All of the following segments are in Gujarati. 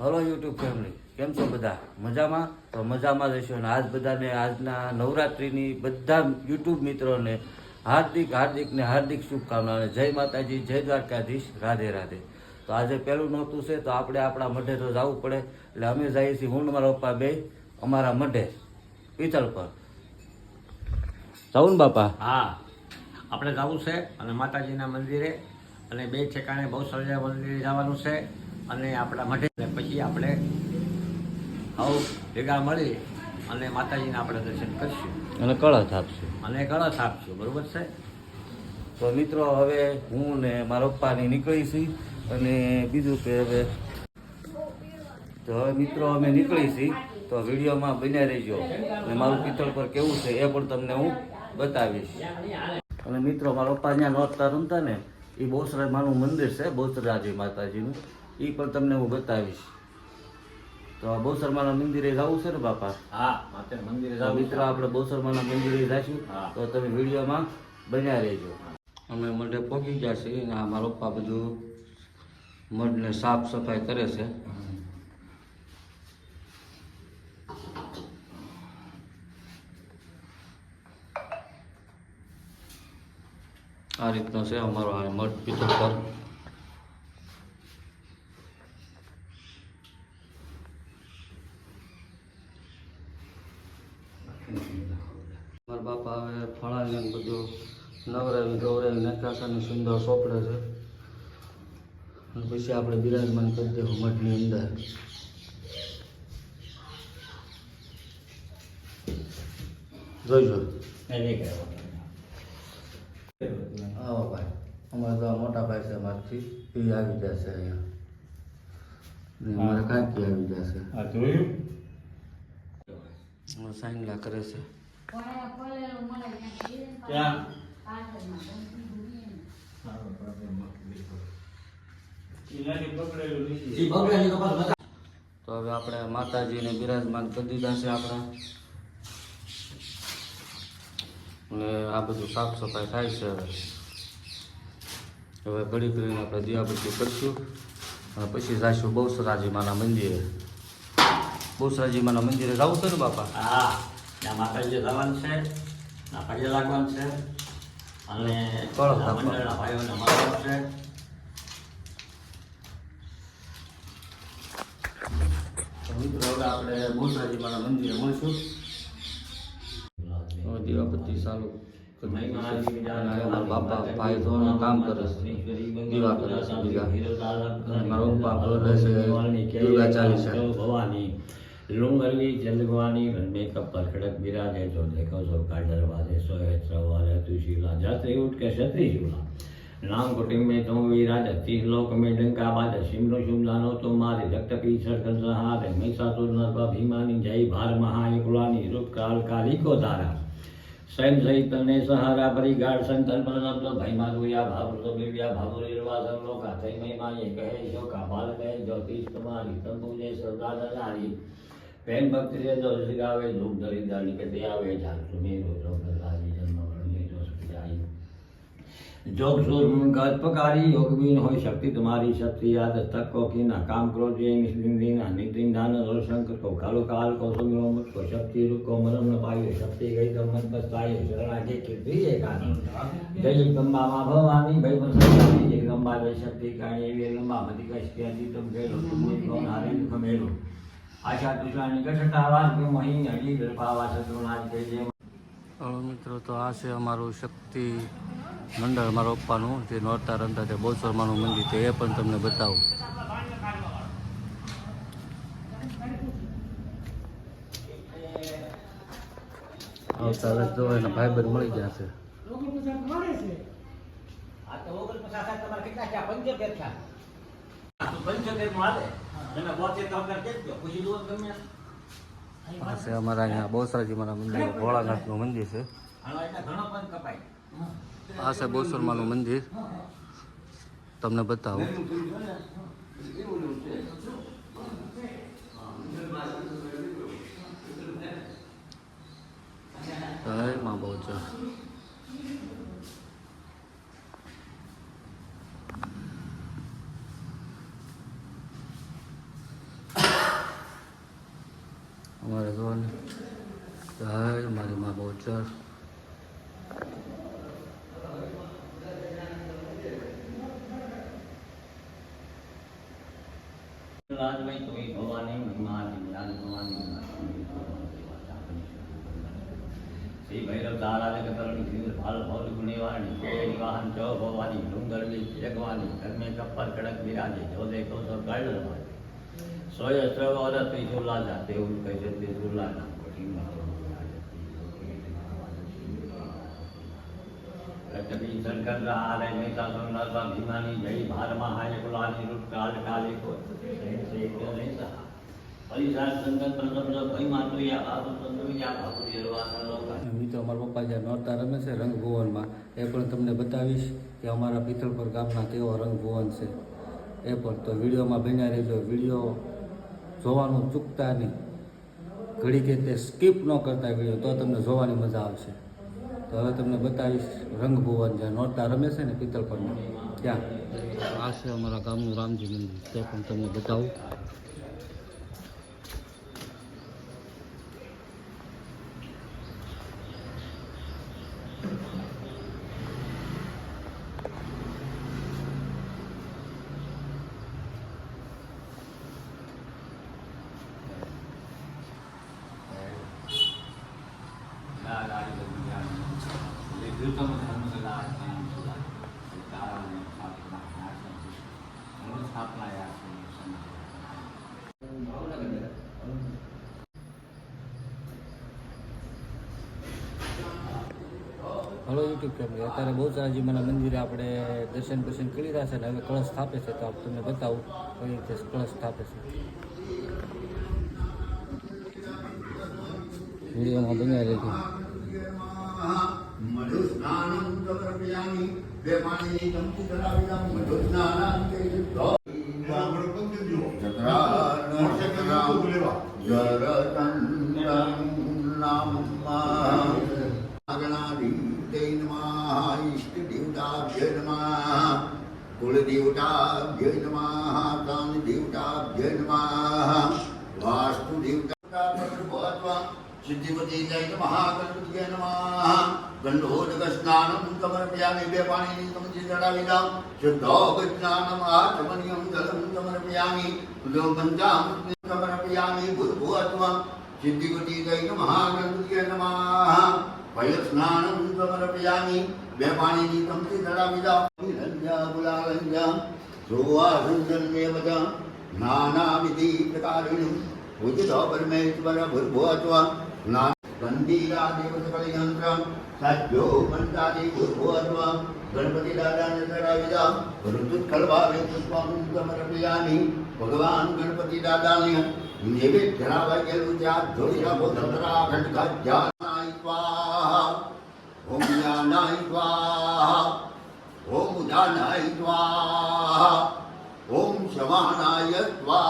હલો યુટ્યુબ ફેમિલી કેમ છો બધા? મજામાં? તો મજામાં રહેશો અને આજ બધાને આજના નવરાત્રિની બધા યુટ્યુબ મિત્રોને હાર્દિક હાર્દિક ને હાર્દિક શુભકામના અને જય માતાજી, જય દ્વારકાધીશ. રાધે રાધે. તો આજે પહેલું નહોતું છે, તો આપણે આપણા મઢે તો જવું પડે. એટલે અમે જઈએ છીએ હું મારા પપ્પા બે, અમારા મઢે, પિત્તળ પર. જવું બાપા? હા. આપણે જવું છે અને માતાજીના મંદિરે અને બે ઠેકાણે બહુ સરજા મંદિરે જવાનું છે. અને આપણા માટે પછી આપણે આવ ભેગા મળી અને માતાજીને આપણે દર્શન કરીશું. અને કળશ આપશું. અને કળશ આપશું. બરોબર છે? તો મિત્રો હવે હું ને મારા પપ્પાની નીકળી છીએ અને બીજું કે હવે તો હવે મિત્રો અમે નીકળી છીએ તો વિડીયોમાં બન્યા રહેજો. અને મારું પિત્તળ પર કેવું છે એ પણ તમને હું બતાવીશ. અને મિત્રો મારા પપ્પા ત્યાં નોરતા રમતા ને એ બહુસરા માનું મંદિર છે બહુસરાજી માતાજીનું. એ પણ તમને હું બતાવીશ. તો આ બહુસરમાના મંદિરે જવું છે ને બાપા? હા મંદિરે જવું મિત્રો આપણે બહુસરમાના મંદિરે જઈશું. તો તમે વિડીયોમાં બન્યા રહેજો. અમે મઢે પહોંચી ગયા છીએ અને અમારો પપ્પા બધું મઢને સાફ સફાઈ કરે છે. આ રીતનો છે અમારો આ મઢ પિત્તળ પર મારા બાપા હવે ને બધું નવરાવી ગૌરાવી નકાશાને સુંદર સોંપડે છે. અને પછી આપણે બિરાજમાન કરી દેવું મઠની અંદર. જોઈજો હા ભાઈ અમારે તો મોટા ભાઈ છે અમારથી. એ આવી જશે અહીંયા. મારે કાંઈક કાંકી આવી જશે સાઈન લા કરે છે. ક્યાં તો હવે આપણે માતાજીને બિરાજમાન કરી દીધા છે આપણે. અને આ બધું સાફ સફાઈ થાય છે હવે. હવે ઘડી કરીને આપણે દિવાબત્તી કરશું. અને પછી જઈશું બહુસરાજી માના મંદિરે. બહુસરાજી માના મંદિરે જવું છે ને બાપા? હા. ત્યાં માતાજી જવાનું છે ના લાગવાનું છે. અને. મંડળના ભાઈઓને મળવાનું છે. મિત્રો આપણે મંદિરે મળશું. ચાલુ બાપા ભાઈ ધોરણ કામ કરે છે. દીવા કરે છે બીજા. અને મારા છે દુર્ગા ચાલીસા. ભવાની. लुमरगी जलगवानी मन का कब पर खड़क, बिराज है जो तो देखो सो का दरवाजे सोए श्रवार है, तू शीला, जाते उठ के छत्री झूला नाम कुटिंग में तो तुम वीरा जत्तीस लोक में डंका बाज सिमरो शुभ जानो तो मारे रक्त पीछड़ कर सहार महिषा तो नर्वा भीमानी जय भार महायुलानी रूप काल काली को धारा। स्वयं सहित तने सहारा, परिगार संतन पर प्रणब तो भई मारुया भाव तो दिव्या भाव निर्वासन लोका तय महिमा ये कहे जो का बाल कहे, ज्योतिष तुम्हारी तुम पूजे श्रद्धा, दलारी। પ્રેમ ભક્તિ છે તો રસિક આવે ધૂપ ધરી દાડી કે તે આવે ઝાકતું મેં રોજો પ્રહલાદી જન્મ વરણી જો સુજાઈ જોગ સુર ગત પકારી યોગવીન હોય શક્તિ તમારી, શક્તિ યાદ તક કો કિન. કામ ક્રો જે નિસ્મિન નિદ્રિન દાન. રોશંકર કો કાલો કાલ કો સુમિરો મત કો. શક્તિ રૂપ કો મરમ ન પાયો. શક્તિ ગઈ તો મન પર પાયો શરણા જે કીર્તિ એકાની જય ગંબા મા ભવાની, ભય પણ જય ગંબા જય શક્તિ કાણી એવી ગંબા મધી કશ્યાદી તમ ગયેલો તું કોઈ કોણ હારે ખમેલો આશા કે મહી કે જે હલો મિત્રો તો આ છે અમારું શક્તિ મંડળ અમારા પપ્પાનું જે નોરતા રમતા તે બહુચરમાનું મંદિર છે એ પણ તમને બતાવું. આવતા જો એના ભાઈબંધ મળી ગયા છે. આ તો ઓગણ તમારે કેટલા થયા? પંચોતેર થયા. પંચોતેરનું હાલે. છે અમારા અહીંયા બોસરાજી મારા મંદિર ભોળાનાથનું મંદિર છે આ છે બહુસરમાનું મંદિર તમને બતાવું જય મા બહુચર મારે જો ને જય મારી મા બહુચર રાજમય તો એ ભવાની મહિમા નિરાજ ભવાની શ્રી ભૈરવ તારા કતરણી શ્રી ભાલ ભૌલ ગુણેવાણી કોઈ વાહન ચો ભવાની ડુંગરલી જગવાની ઘરમે કપ્પર કડક બિરાજે જો દેખો તો કાળ સોય સ્ત્રવ ઓરત ત્રિશુલા જાતે ઉલ કહે છે નામ કોઠીમાં કટકી શંકર આરે મહેતા સોમનાથ ભીમાની જય, ભારમાં હાય કુલાની રૂપ કાલ કાલે કો મિત્રો અમારા પપ્પા જ્યાં નોરતા રમે છે રંગભુવનમાં એ પણ તમને બતાવીશ કે અમારા પિત્તળપર ગામના કેવો રંગભુવન છે. એ પણ તો વિડીયોમાં બન્યા રહેજો. વીડિયો જોવાનું ચૂકતા નહીં. ઘડી કે તે સ્કીપ ન કરતા વીડિયો તો તમને જોવાની મજા આવશે. તો હવે તમને બતાવીશ રંગભુવન જ્યાં નોરતા રમે છે ને પિત્તલપરમાં ત્યાં આ છે અમારા ગામનું રામજી મંદિર. તે પણ તમને બતાવું. હલો યુટ્યુબ ફેમિલી અત્યારે બહુચરાજી માના મંદિરે આપણે દર્શન દર્શન કરી રહ્યા છે ને હવે કળશ સ્થાપે છે તો તમને બતાવું કઈ રીતે કળશ સ્થાપે છે. વિડીયોમાં બન્યા રહેજો. మధు స్నానం ప్రయాణి వేమాని తంపు కరావిదం మధు స్నానం చేయుతో కులదేవతాభ్య నమ కాని దేవతాభ్య నమ వాస్తు దేవతా సిద్ధిపతి జయ నమ కల్పతి ગંધોદક સ્નાનમ સમર્પયામિ બે પાણીની સમજી ચડાવીના શુદ્ધોગ સ્નાનમ આચમનિયમ જલમ સમર્પયામિ ઉદો પંચામૃત સમર્પયામિ ભૂર્ભુવત્વમ સિદ્ધિપતિ જય નમઃ ગણપતિય નમઃ પય સ્નાનમ સમર્પયામિ બે પાણીની સમજી ચડાવીના નિરંજા ગુલાલંજા સુવાસંજન્મેવ ચ નાનાવિધિ પ્રકારિણમ ઉદિત પરમેશ્વર ભૂર્ભુવત્વ ના ગંભીરા યંત્રમ સજ્જો મંતાદી ભૂર્ભુવત્વ ગણપતિ દાદાને ચડાવીદા ઋતુત્કલભાવે પુષ્પાનું સમર્પયામિ ભગવાન ગણપતિ દાદાને નૈવેદ્ય છે આ જોઈ રાખો ધરા ઘટકા જ્ઞાનાય સ્વાહા ઓમ જ્ઞાનાય સ્વાહા ઓમ ઉદાનાય સ્વાહા ઓમ શમાનાય સ્વાહા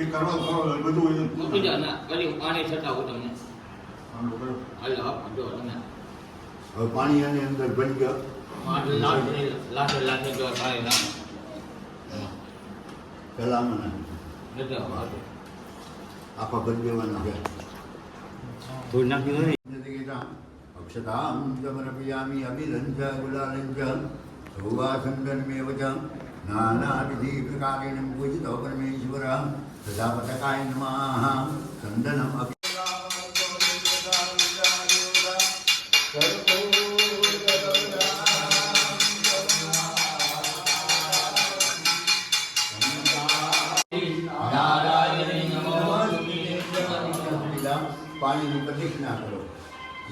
હા. હા. એ કરવા કરો બધું એ મૂકી દો ના કરી પાણી છટાવું તમને આમ કરો. હાલો આપ જો તમે હવે પાણી આની અંદર ભરી ગયો લાઠી લાઠી જો થાય ના પેલા મને. આખા ભરી દેવાના છે ધૂળ નાખી દો ને અક્ષતાં સમર્પયામિ અભિલંચ ગુલાલંચ ભુવાસંદનમેવ ચ નાનાવિધિ પ્રકારેણ પૂજિતો પરમેશ્વરः પ્રજાપતકાય નમઃ ચંદનમ પાણીની પ્રદક્ષિણા કરો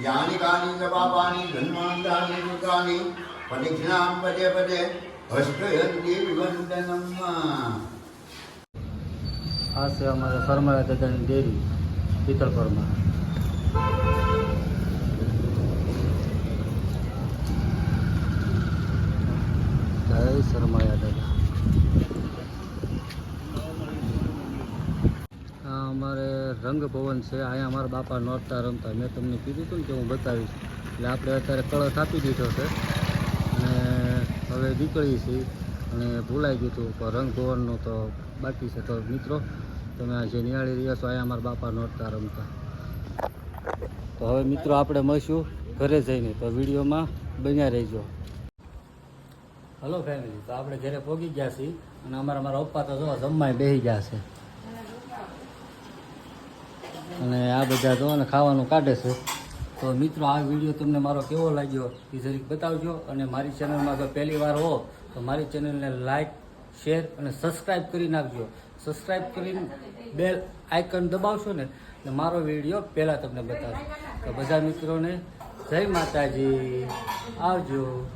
યાની કાની ચ પાપાની ધન્વાંતાની દુકાની પ્રદક્ષિણામ પદે પદે હસ્તયંતી વિવંદનમ આ છે અમારા શર્માળા દાદાની ડેરી, પિત્તળપરમાં. જય શર્માળા દાદા. અમારે રંગભવન છે, અહીંયા અમારા બાપા નોરતા રમતા. મેં તમને કીધું હતું ને કે હું બતાવીશ. એટલે આપણે અત્યારે કળશ આપી દીધો છે. અને હવે નીકળીએ છીએ. અને ભૂલાઈ ગયું હતું. તો રંગ ધોવણનું તો બાકી છે. તો મિત્રો, તમે આ જે નિહાળી રહ્યા છો, અહીંયા અમારા બાપા નોરતા રમતા. તો હવે મિત્રો, આપણે મળીશું ઘરે જઈને. તો વિડીયોમાં બન્યા રહેજો. હલો ફેમિલી તો આપણે ઘરે પહોંચી ગયા છીએ અને અમારા મારા પપ્પા તો જો જમવાય બેસી ગયા છે. અને આ બધા જો ને ખાવાનું કાઢે છે. તો મિત્રો, આ વીડિયો તમને મારો કેવો લાગ્યો એ જરીક બતાવજો. અને મારી ચેનલમાં જો પહેલી વાર હો તો મારી ચેનલને લાઇક શેર અને સબસ્ક્રાઈબ કરી નાખજો. સબસ્ક્રાઈબ કરીને બે આઇકન દબાવશો ને એટલે મારો વીડિયો પહેલાં તમને બતાવશે. તો બધા મિત્રોને જય માતાજી. આવજો.